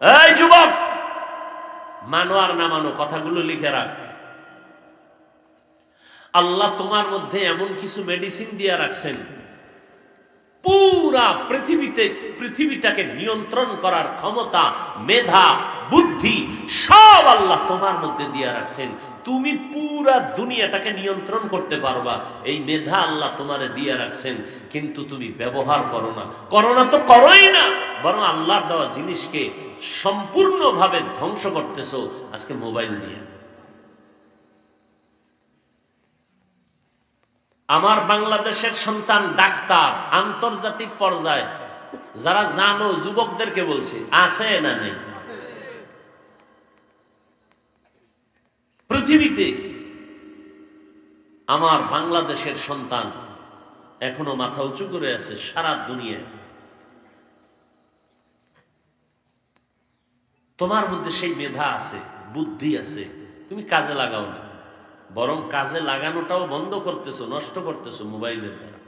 এই যুবক, মানো আর না মানো, কথাগুলো লিখে রাখ। আল্লাহ তোমার মধ্যে এমন কিছু মেডিসিন দিয়ে রাখছেন, পুরা পৃথিবীতে, পৃথিবীটাকে নিয়ন্ত্রণ করার ক্ষমতা, মেধা, বুদ্ধি, সব আল্লাহ তোমার মধ্যে দিয়ে রাখছেন। তুমি পুরা দুনিয়াটাকে নিয়ন্ত্রণ করতে পারবা, এই মেধা আল্লাহ তোমারে দিয়ে রাখছেন, কিন্তু তুমি ব্যবহার করো না। করো না তো করোই না। বরং আল্লাহর দেওয়া জিনিসকে সম্পূর্ণভাবে ধ্বংস করতেছো আজকে মোবাইল দিয়ে আমার বাংলাদেশের সন্তান ডাক্তার আন্তর্জাতিক পর্যায়ে, যারা জানো, যুবকদেরকে বলছি, আছে না নেই? পৃথিবীতে আমার বাংলাদেশের সন্তান এখনও মাথা উঁচু করে আছে সারা দুনিয়ায়। তোমার মধ্যে সেই মেধা আছে, বুদ্ধি আছে, তুমি কাজে লাগাও না। বরং কাজে লাগানোটাও বন্ধ করতেছো, নষ্ট করতেছো মোবাইলের দ্বারা।